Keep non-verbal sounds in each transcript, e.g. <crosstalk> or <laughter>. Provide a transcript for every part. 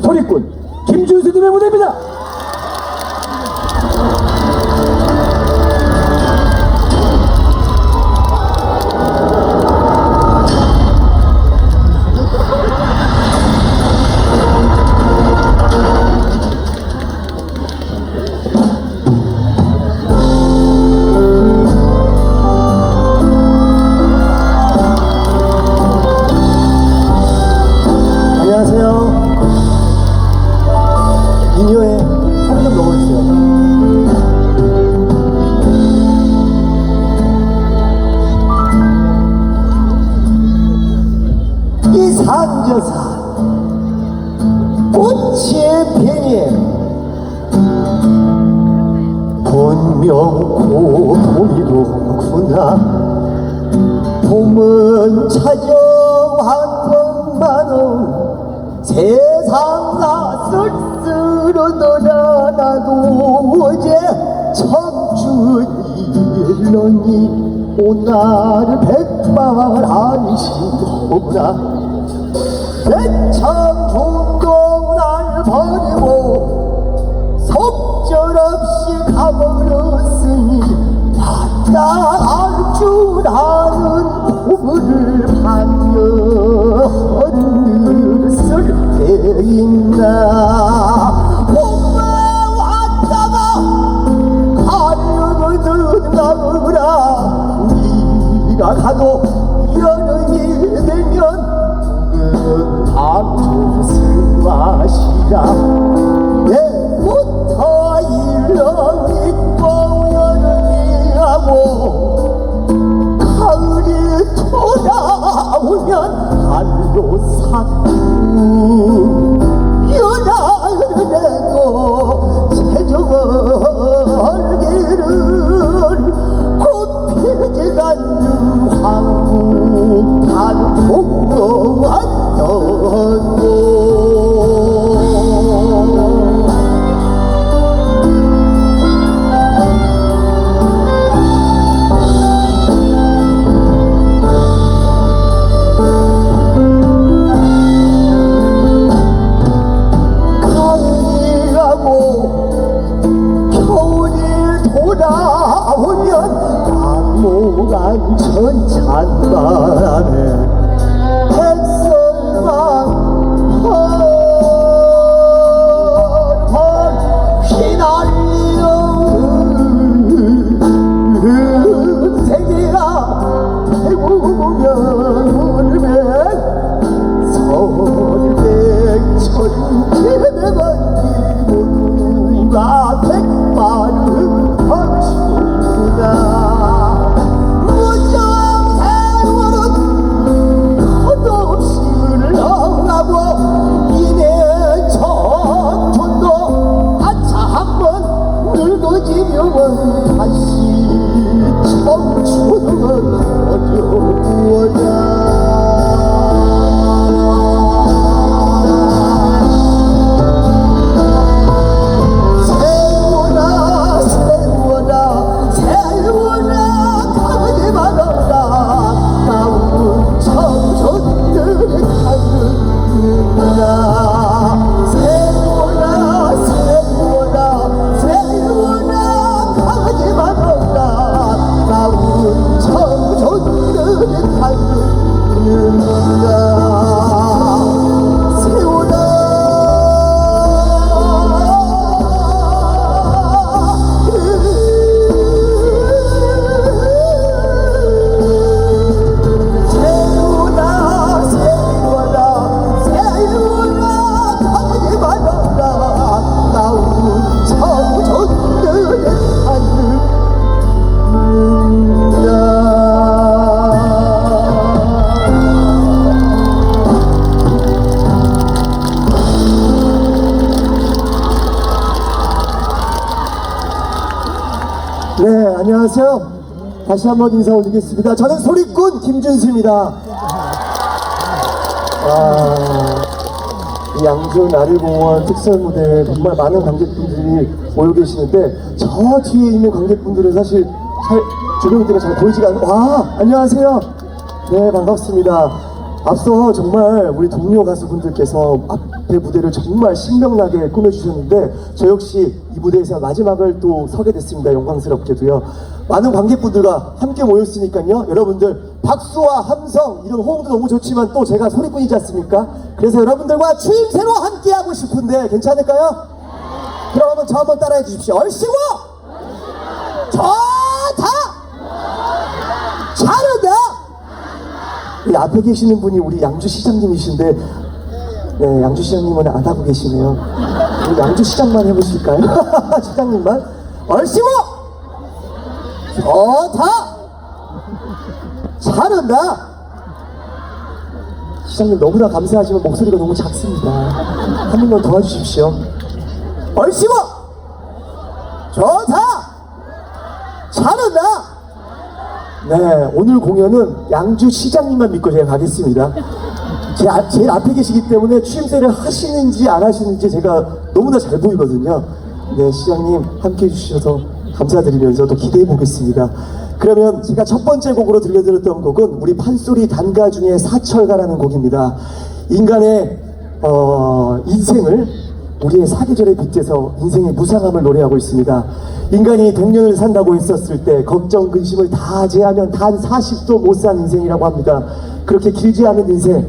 소리꾼 김준수님의 무대입니다. 명 고통이로구나 봄은 찾아왔건만은 세상 다 쓸쓸하더라 나도 어제 청춘일러니 오늘 백발 안심도구나 대창중도 날 버리 가버렸으니 바다할 줄 아는 고물을 반여 가려거든 가 보라. 네가 가도 여름이 되면 밤주 슬마시라 돌아오면 달로 삭고 연하를 내고 새정얼개를 굽히지 않는 황국한 공고왔던 다시 한번 인사 올리겠습니다. 저는 소리꾼 김준수입니다. 아, 이 양주 나리공원 특설 무대에 정말 많은 관객분들이 모여 계시는데 저 뒤에 있는 관객분들은 사실 잘 조명이 잘 보이지가 않아요. 와, 안녕하세요. 네, 반갑습니다. 앞서 정말 우리 동료 가수분들께서 앞- 앞에 무대를 정말 신명나게 꾸며주셨는데 저 역시 이 무대에서 마지막을 또 서게 됐습니다. 영광스럽게도요. 많은 관객분들과 함께 모였으니까요. 여러분들 박수와 함성 이런 호응도 너무 좋지만 또 제가 소리꾼이지 않습니까? 그래서 여러분들과 추임새로 함께 하고 싶은데 괜찮을까요? 그럼 한번 저 한번 따라해 주십시오. 얼씨구! 좋다! 잘한다! 이 앞에 계시는 분이 우리 양주 시장님이신데 네, 양주 시장님은 안 하고 계시네요. 우리 양주 시장만 해보실까요? <laughs> 시장님만 얼씨구! 좋다! 잘한다! 시장님 너무나 감사하지만 목소리가 너무 작습니다. 한 번만 도와주십시오. 얼씨구! 좋다! 잘한다! 네, 오늘 공연은 양주 시장님만 믿고 제가 가겠습니다. 제, 앞- 제일 앞에 계시기 때문에 추임새를 하시는지 안 하시는지 제가 너무나 잘 보이거든요. 네, 시장님 함께 해주셔서 감사드리면서 또 기대해 보겠습니다. 그러면 제가 첫 번째 곡으로 들려드렸던 곡은 우리 판소리 단가 중에 사철가라는 곡입니다. 인간의 어, 인생을 우리의 사계절에 빗대서 인생의 무상함을 노래하고 있습니다. 인간이 100년을 산다고 했었을 때 걱정, 근심을 다 제하면 단 40도 못 산 인생이라고 합니다. 그렇게 길지 않은 인생,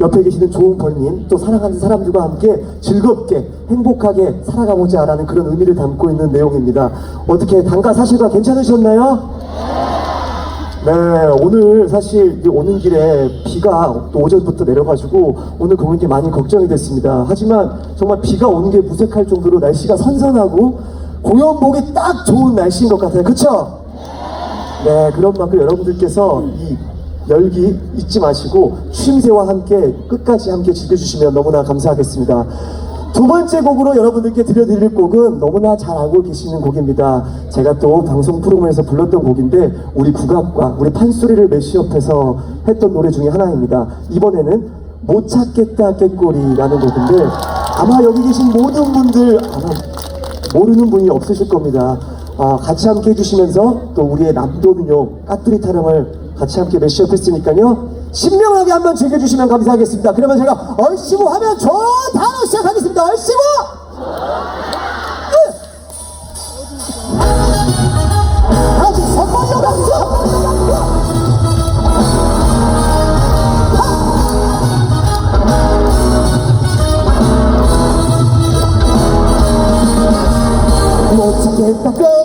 옆에 계시는 좋은 번님, 또 사랑하는 사람들과 함께 즐겁게, 행복하게 살아가보자 라는 그런 의미를 담고 있는 내용입니다. 어떻게 단가 사실과 괜찮으셨나요? 네, 오늘 사실 이 오는 길에 비가 또 오전부터 내려가지고 오늘 공연이 많이 걱정이 됐습니다. 하지만 정말 비가 오는 게 무색할 정도로 날씨가 선선하고 공연 보기 딱 좋은 날씨인 것 같아요. 그쵸? 네, 그런 만큼 여러분들께서 이 열기 잊지 마시고 쉼새와 함께 끝까지 함께 즐겨주시면 너무나 감사하겠습니다. 두 번째 곡으로 여러분들께 들려드릴 곡은 너무나 잘 알고 계시는 곡입니다. 제가 또 방송 프로그램에서 불렀던 곡인데 우리 국악과 우리 판소리를 매시업해서 했던 노래 중에 하나입니다. 이번에는 못 찾겠다 깨꼬리라는 곡인데 아마 여기 계신 모든 분들 아마 모르는 분이 없으실 겁니다. 아, 같이 함께 해주시면서 또 우리의 남도민요 까투리 타령을 같이 함께 매시업 했으니까요. 신명하게 한번 즐겨주시면 감사하겠습니다. 그러면 제가 얼씨구 하면 좋다로 시작하겠습니다. 얼씨구! 네. 아직 선물이 없어! 못 찾겠다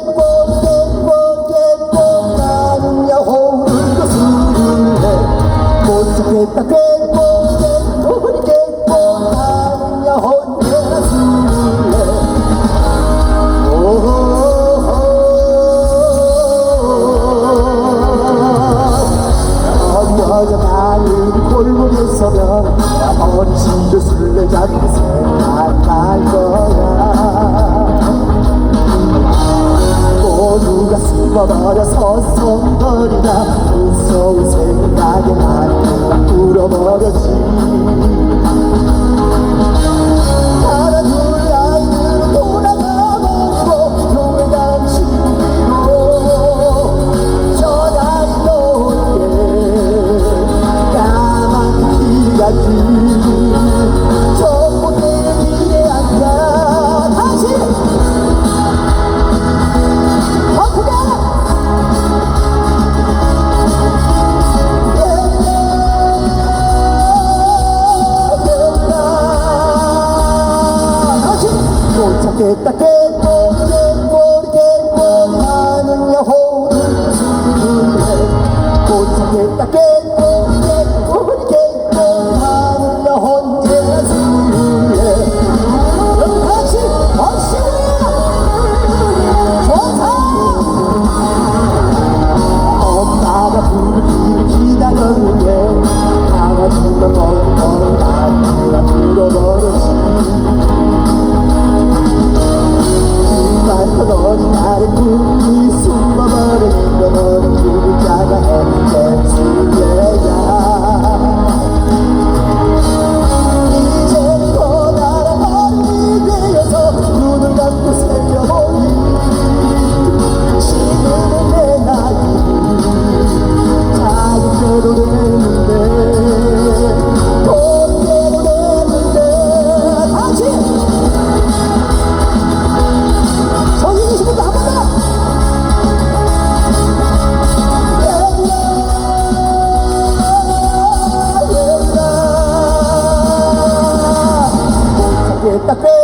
도착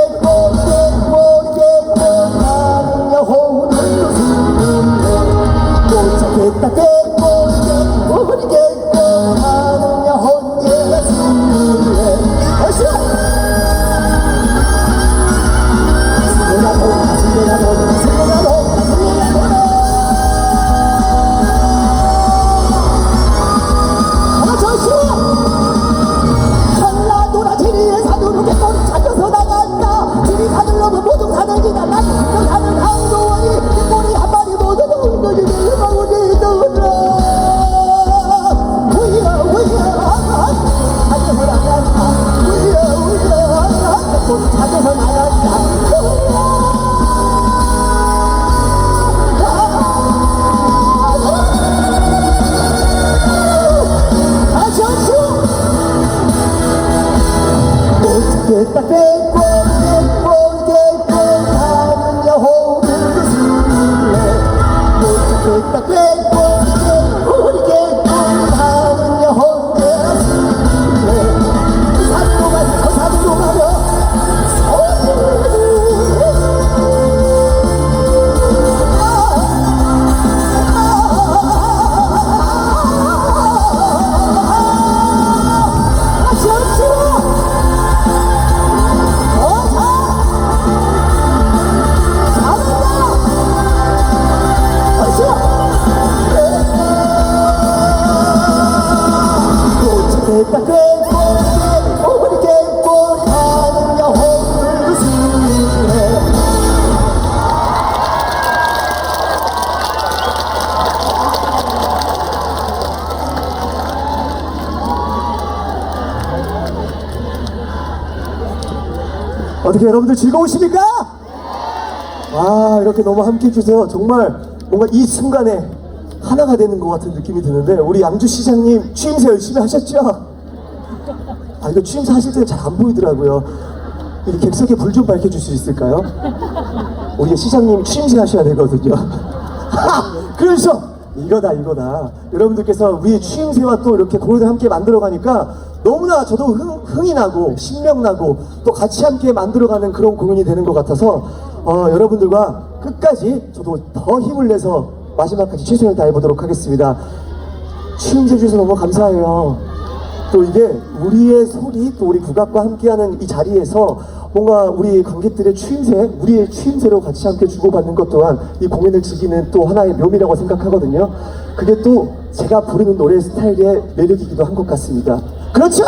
개똥 찾아서 나간다 어떻게 여러분들 즐거우십니까? 아 이렇게 너무 함께 해주세요 정말 뭔가 이 순간에 하나가 되는 것 같은 느낌이 드는데 우리 양주 시장님 취임새 열심히 하셨죠? 아 이거 취임새 하실 때는 잘 안 보이더라고요 이 객석에 불 좀 밝혀줄 수 있을까요? 우리 시장님 취임새 하셔야 되거든요 하! <laughs> 그래서 이거다 이거다. 여러분들께서 우리 취임새와 또 이렇게 공연을 함께 만들어 가니까 너무나 저도 흥, 흥이 나고 신명나고 또 같이 함께 만들어가는 그런 공연이 되는 것 같아서 어, 여러분들과 끝까지 저도 더 힘을 내서 마지막까지 최선을 다해보도록 하겠습니다. 취임새 주셔서 너무 감사해요 또 이게 우리의 소리 또 우리 국악과 함께하는 이 자리에서 뭔가 우리 관객들의 추임새, 우리의 추임새로 같이 함께 주고받는 것 또한 이 공연을 즐기는 또 하나의 묘미라고 생각하거든요. 그게 또 제가 부르는 노래 스타일의 매력이기도 한 것 같습니다. 그렇죠?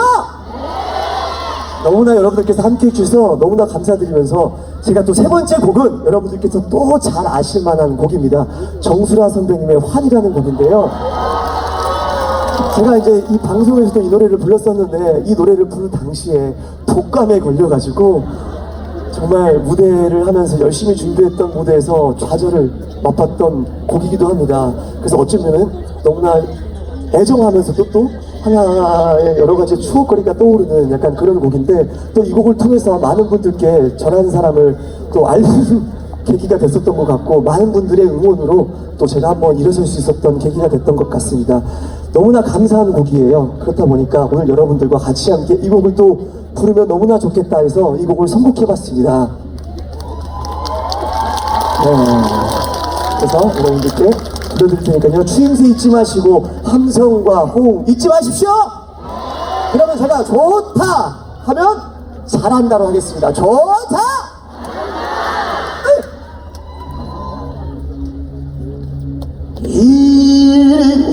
너무나 여러분들께서 함께 해주셔서 너무나 감사드리면서 제가 또 세 번째 곡은 여러분들께서 또 잘 아실 만한 곡입니다. 정수라 선배님의 환이라는 곡인데요. 제가 이제 이 방송에서도 이 노래를 불렀었는데 이 노래를 부를 당시에 독감에 걸려가지고 정말 무대를 하면서 열심히 준비했던 무대에서 좌절을 맛봤던 곡이기도 합니다. 그래서 어쩌면은 너무나 애정하면서도 또 하나의 여러 가지 추억거리가 떠오르는 약간 그런 곡인데 또 이 곡을 통해서 많은 분들께 전하는 사람을 또 알리는 계기가 됐었던 것 같고 많은 분들의 응원으로 또 제가 한번 일어설 수 있었던 계기가 됐던 것 같습니다. 너무나 감사한 곡이에요. 그렇다 보니까 오늘 여러분들과 같이 함께 이 곡을 또 부르면 너무나 좋겠다 해서 이 곡을 선곡해봤습니다. 네. 그래서 여러분들께 불러드릴 테니까요. 추임새 잊지 마시고 함성과 호응 잊지 마십시오. 그러면 제가 좋다 하면 잘한다로 하겠습니다. 좋다.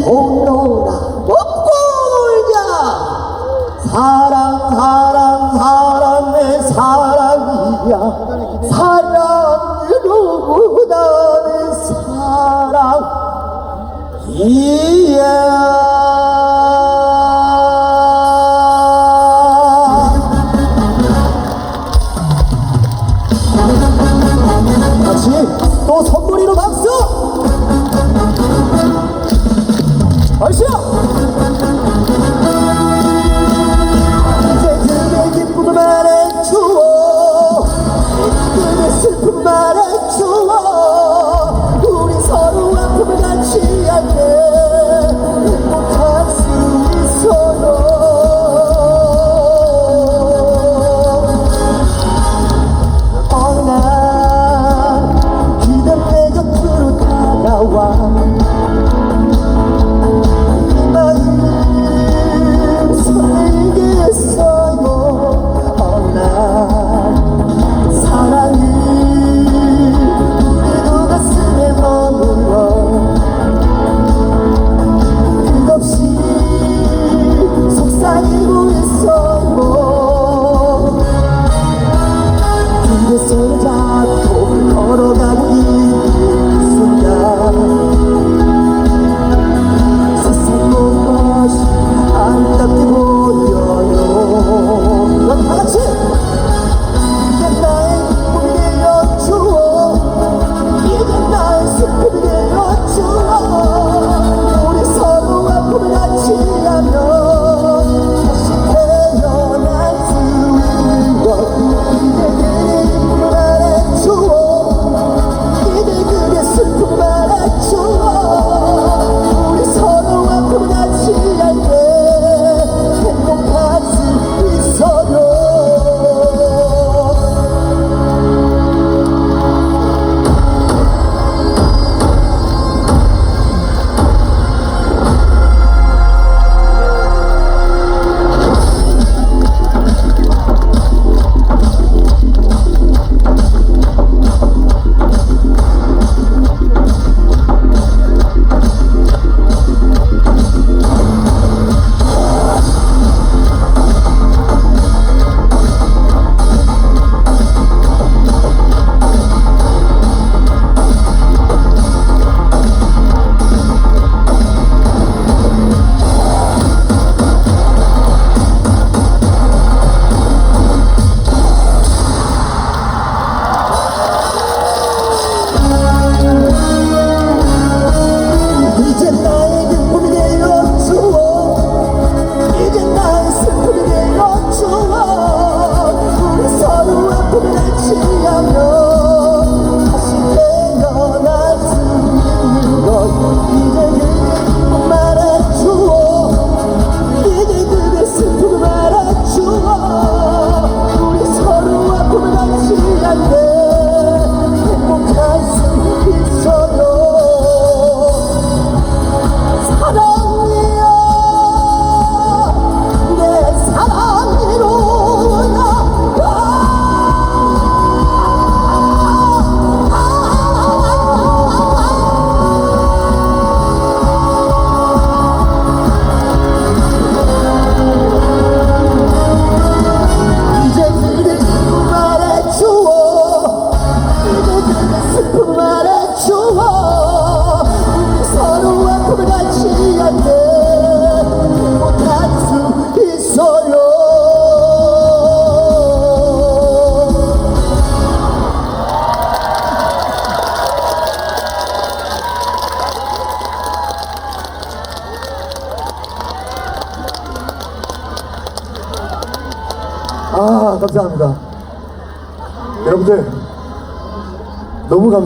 오너라 먹고 울자. 사랑 사랑 사랑 내 사랑이야. 사랑으로 나의 사랑. 이야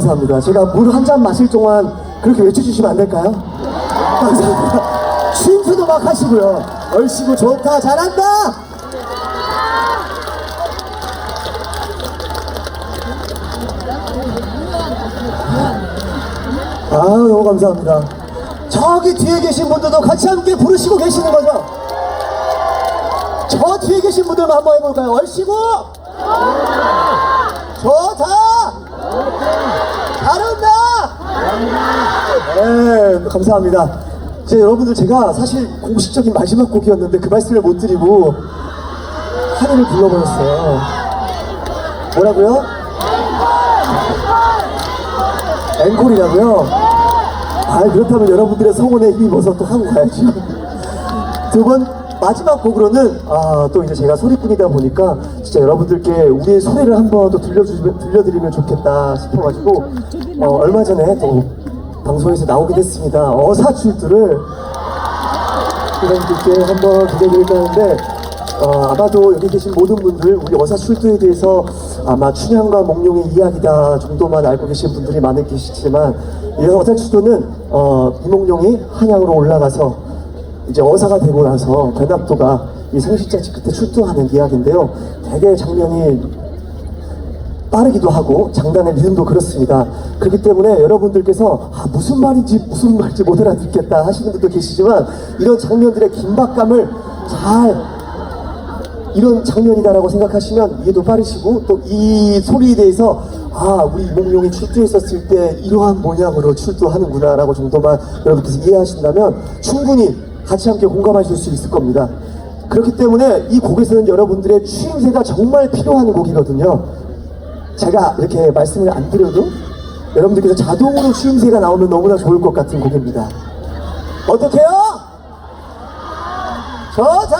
감사합니다. 제가 물 한 잔 마실 동안 그렇게 외쳐주시면 안 될까요? 감사합니다. 쉼표도 막 하시고요. 얼씨구 좋다, 잘한다. 아 너무 감사합니다. 저기 뒤에 계신 분들도 같이 함께 부르시고 계시는 거죠? 저 뒤에 계신 분들만 한번 해볼까요? 얼씨구 좋다 네 감사합니다 이제 여러분들 제가 사실 공식적인 마지막 곡이었는데 그 말씀을 못 드리고 하늘을 불러버렸어요 뭐라고요? 앵콜이라고요? 아 그렇다면 여러분들의 성원에 힘입어서 또 하고 가야죠 두 번 마지막 곡으로는 아, 또 이제 제가 소리꾼이다 보니까 진짜 여러분들께 우리의 소리를 한 번 더 들려드리면 좋겠다 싶어가지고 어, 얼마 전에 또 방송에서 나오게 됐습니다. 어사출두를 여러분들께 한번 들려드릴까 하는데 어, 아마도 여기 계신 모든 분들 우리 어사출두에 대해서 아마 춘향과 몽룡의 이야기다 정도만 알고 계신 분들이 많을 계시지만 이 어사출두는 어, 이몽룡이 한양으로 올라가서 이제 어사가 되고 나서 변학도가 이 생식잔치 끝에 출두하는 이야기인데요. 되게 장면이 빠르기도 하고 장단의 리듬도 그렇습니다. 그렇기 때문에 여러분들께서 아, 무슨 말인지 무슨 말인지 못 알아듣겠다 하시는 분도 계시지만 이런 장면들의 긴박감을 잘 이런 장면이다라고 생각하시면 이해도 빠르시고 또 이 소리에 대해서 아 우리 이몽룡이 출두했었을 때 이러한 모양으로 출두하는구나라고 정도만 여러분께서 이해하신다면 충분히 같이 함께 공감하실 수 있을 겁니다. 그렇기 때문에 이 곡에서는 여러분들의 추임새가 정말 필요한 곡이거든요. 제가 이렇게 말씀을 안 드려도 여러분들께서 자동으로 추임새가 나오면 너무나 좋을 것 같은 곡입니다. 어떻게요? 좋다!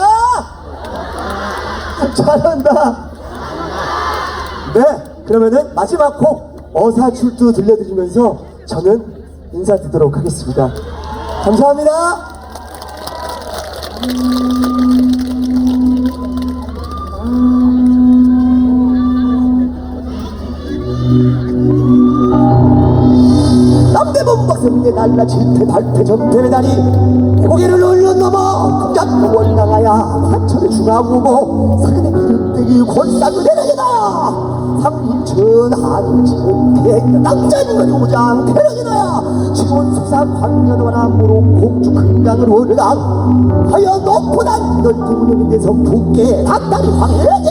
잘한다. 네, 그러면은 마지막 곡 어사출두 들려드리면서 저는 인사드리도록 하겠습니다. 감사합니다. 박성내 날라 질패 발패 전패 메다리 고개를 올려 넘어 국장 원강하야 화천의 중앙후보 사근의 기름대기 대라이다 상인천 한천태 남자는 오장 대라이다야 지원 수상 황년원암으로 공주 금강을 올라 하여 한 넓은 데서 북계 닭다리 황해지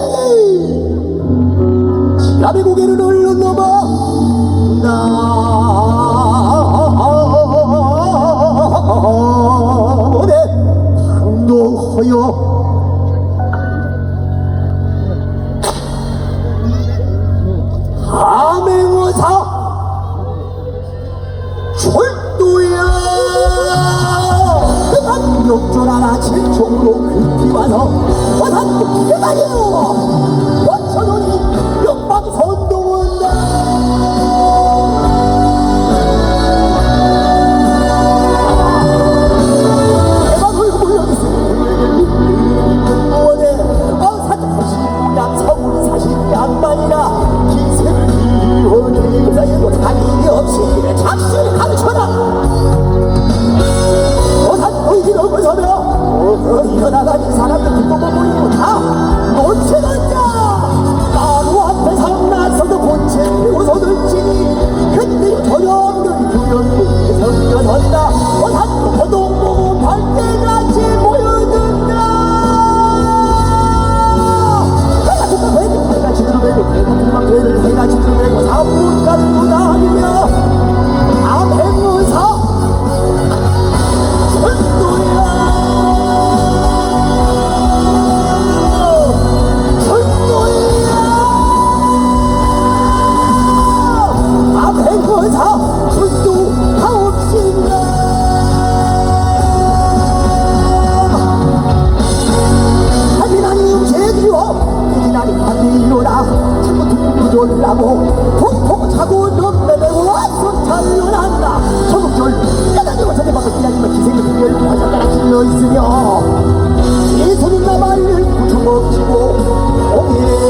지압의 고개를 올려 넘어. 나오네. 항동허여 어산도 있으며 이 소리 나발을 구멍지고 오기를